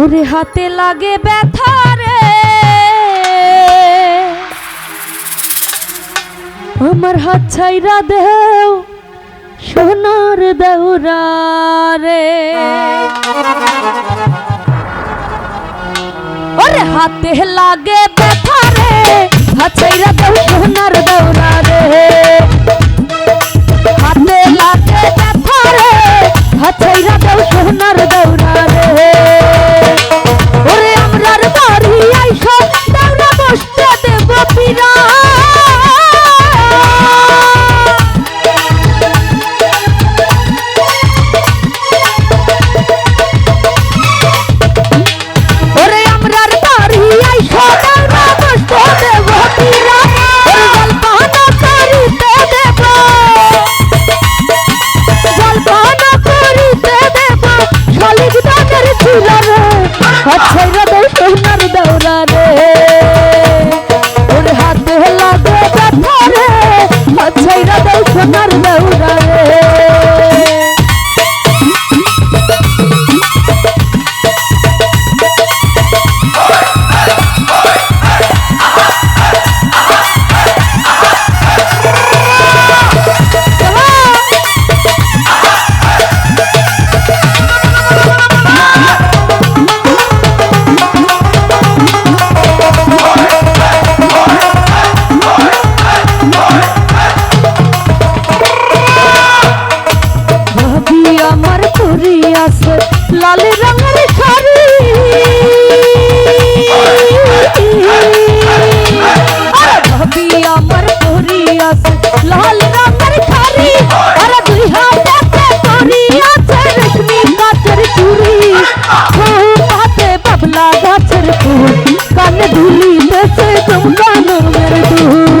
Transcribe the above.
ওরে হাতে লাগে ব্যথা রে। আমার হাত ছাইরা দেও, সোনার দেউরা রে। ওরে হাতে লাগে ব্যথা রে, হাত ছাইরা দেও, সোনার দেউরা কেউ সোনার দৌড়া রে। से तुम कानों में तू